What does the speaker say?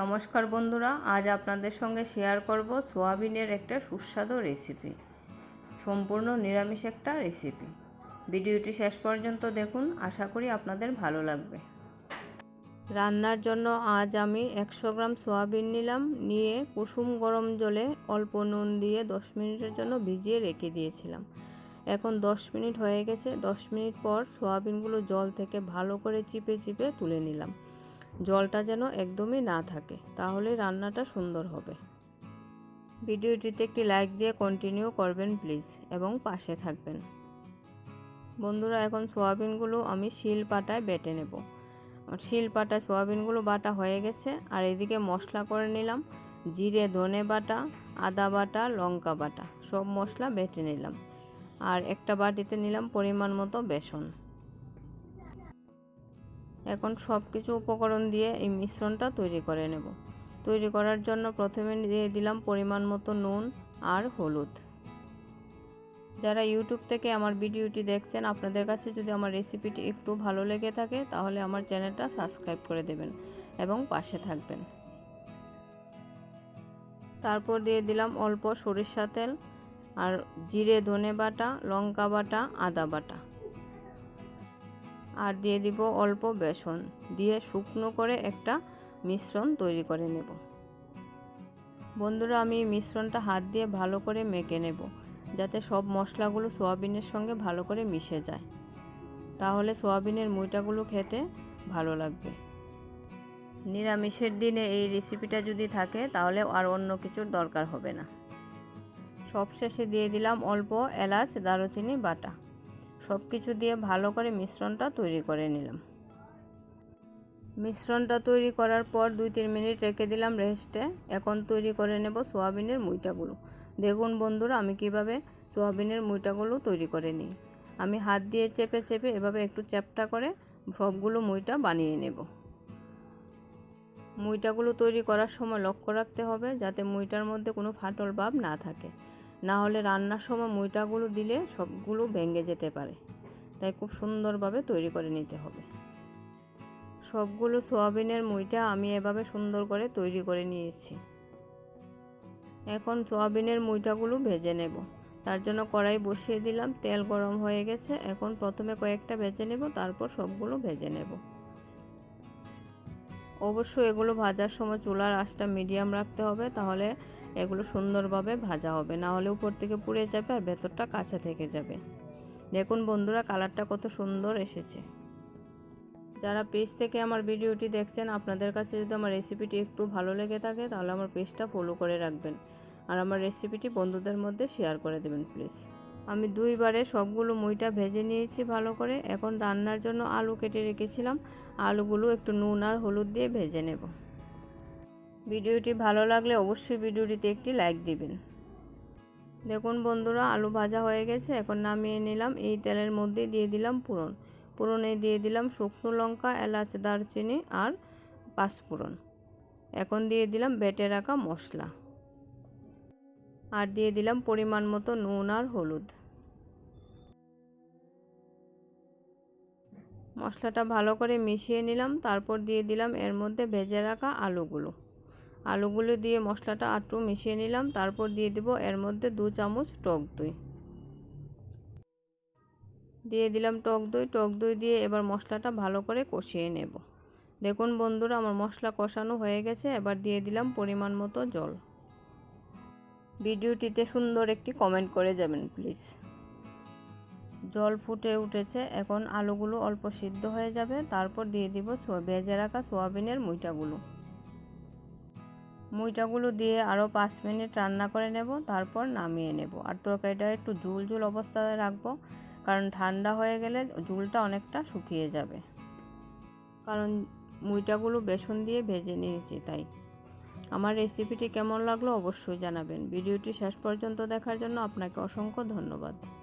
নমস্কার বন্ধুরা, আজ আপনাদের সঙ্গে শেয়ার করব সোয়াবিনের একটা সুস্বাদু রেসিপি সম্পূর্ণ নিরামিষ একটা রেসিপি ভিডিওটি শেষ পর্যন্ত দেখুন, আশা করি আপনাদের ভালো লাগবে। রান্নার জন্য আজ আমি একশো গ্রাম সোয়াবিন নিলাম, নিয়ে কুসুম গরম জলে অল্প নুন দিয়ে দশ মিনিটের জন্য ভিজিয়ে রেখে দিয়েছিলাম। এখন দশ মিনিট হয়ে গেছে, দশ মিনিট পর সোয়াবিনগুলো জল থেকে ভালো করে চিপে চিপে তুলে নিলাম। জলটা যেন একদমই না থাকে, তাহলে রান্নাটা সুন্দর হবে। ভিডিওটিতে একটি লাইক দিয়ে কন্টিনিউ করবেন প্লিজ এবং পাশে থাকবেন। বন্ধুরা, এখন সোয়াবিনগুলো আমি শিল পাটায় বেটে নেব। শিল পাটায় সোয়াবিনগুলো বাটা হয়ে গেছে, আর এদিকে মশলা করে নিলাম। জিরে, ধনে বাটা, আদা বাটা, লঙ্কা বাটা, সব মশলা বেটে নিলাম। আর একটা বাটিতে নিলাম পরিমাণ মতো বেসন। এখন সব কিছু উপকরণ দিয়ে এই মিশ্রণটা তৈরি করে নেব। তৈরি করার জন্য প্রথমে দিয়ে দিলাম পরিমাণ মতো নুন আর হলুদ। যারা ইউটিউব থেকে আমার ভিডিওটি দেখছেন, আপনাদের কাছে যদি আমার রেসিপিটি একটু ভালো লেগে থাকে, তাহলে আমার চ্যানেলটা সাবস্ক্রাইব করে দেবেন এবং পাশে থাকবেন। তারপর দিয়ে দিলাম অল্প সরিষা তেল আর জিরে ধনে বাটা, লঙ্কা বাটা, আদা বাটা। আর দিয়ে দিব অল্প বেসন। দিয়ে শুকনো করে একটা মিশ্রণ তৈরি করে নেব। বন্ধুরা, আমি মিশ্রণটা হাত দিয়ে ভালো করে মেখে নেব, যাতে সব মশলাগুলো সোয়াবিনের সঙ্গে ভালো করে মিশে যায়। তাহলে সোয়াবিনের মুইটাগুলো খেতে ভালো লাগবে। নিরামিষের দিনে এই রেসিপিটা যদি থাকে, তাহলে আর অন্য কিছুর দরকার হবে না। সবশেষে দিয়ে দিলাম অল্প এলাচ, দারুচিনি, বাটা। সব কিছু দিয়ে ভালো করে মিশ্রণটা তৈরি করে নিলাম। মিশ্রণটা তৈরি করার পর দুই তিন মিনিট রেখে দিলাম রেস্টে। এখন তৈরি করে নেব সোয়াবিনের মুইটাগুলো। দেখুন বন্ধুরা, আমি কীভাবে সোয়াবিনের মুইটাগুলো তৈরি করে নিই। আমি হাত দিয়ে চেপে চেপে এভাবে একটু চ্যাপটা করে সবগুলো মুইটা বানিয়ে নেব। মুইটাগুলো তৈরি করার সময় লক্ষ্য রাখতে হবে যাতে মুইটার মধ্যে কোনো ফাটল ভাব না থাকে। না হলে রান্নার সময় মুইটাগুলো দিলে সবগুলো ভেঙে যেতে পারে। তাই খুব সুন্দরভাবে তৈরি করে নিতে হবে। সবগুলো সোয়াবিনের মুইটা আমি এভাবে সুন্দর করে তৈরি করে নিয়েছি। এখন সোয়াবিনের মুইটাগুলো ভেজে নেব। তার জন্য কড়াই বসিয়ে দিলাম, তেল গরম হয়ে গেছে। এখন প্রথমে কয়েকটা ভেজে নেব, তারপর সবগুলো ভেজে নেব। অবশ্যই এগুলো ভাজার সময় চুলার আঁচটা মিডিয়াম রাখতে হবে, তাহলে এগুলো সুন্দরভাবে ভাজা হবে। না হলে উপর থেকে পুড়ে যাবে আর ভেতরটা কাঁচা থেকে যাবে। দেখুন বন্ধুরা, কালারটা কত সুন্দর এসেছে। যারা পেজ থেকে আমার ভিডিওটি দেখছেন, আপনাদের কাছে যদি আমার রেসিপিটি একটু ভালো লেগে থাকে, তাহলে আমার পেজটা ফলো করে রাখবেন। আর আমার রেসিপিটি বন্ধুদের মধ্যে শেয়ার করে দেবেন, প্লিজ। আমি দুইবারে সবগুলো মুইটা ভেজে নিয়েছি ভালো করে। এখন রান্নার জন্য আলু কেটে রেখেছিলাম। আলুগুলো একটু নুন আর হলুদ দিয়ে ভেজে নেব। ভিডিওটি ভালো লাগলে অবশ্যই ভিডিওটিতে একটি লাইক দিবেন। দেখুন বন্ধুরা, আলু ভাজা হয়ে গেছে। এখন নামিয়ে নিলাম। এই তেলের মধ্যে দিয়ে দিলাম পুরন পুরনে দিয়ে দিলাম শুকনো লঙ্কা, এলাচ, দারচিনি আর পাঁচফোড়ন। এখন দিয়ে দিলাম বেটে রাখা মশলা। আর দিয়ে দিলাম পরিমাণ মতো নুন আর হলুদ। মশলাটা ভালো করে মিশিয়ে নিলাম। তারপর দিয়ে দিলাম এর মধ্যে ভেজে রাখা আলুগুলো। আলুগুলো দিয়ে মশলাটা আটটু মিশিয়ে নিলাম, তারপর দিয়ে দেব এর মধ্যে দু চামচ টক দই। দিয়ে দিলাম টক দই টক দই দিয়ে এবার মশলাটা ভালো করে কষিয়ে নেব। দেখুন বন্ধুরা, আমার মশলা কষানো হয়ে গেছে, এবার দিয়ে দিলাম পরিমাণ মতো জল। ভিডিওটিতে সুন্দর একটি কমেন্ট করে যাবেন, প্লিজ। জল ফুটে উঠেছে, এখন আলুগুলো অল্প সিদ্ধ হয়ে যাবে, তারপর দিয়ে দিব ভেজে রাখা সোয়াবিনের মুইটাগুলো। মুইটাগুলো দিয়ে আরও পাঁচ মিনিট রান্না করে নেব, তারপর নামিয়ে নেব। আর তরকারিটা একটু ঝুল ঝুল অবস্থায় রাখব, কারণ ঠান্ডা হয়ে গেলে ঝুলটা অনেকটা শুকিয়ে যাবে। কারণ মুইটাগুলো বেসন দিয়ে ভেজে নিয়েছি, তাই। আমার রেসিপিটি কেমন লাগল অবশ্যই জানাবেন। ভিডিওটি শেষ পর্যন্ত দেখার জন্য আপনাকে অসংখ্য ধন্যবাদ।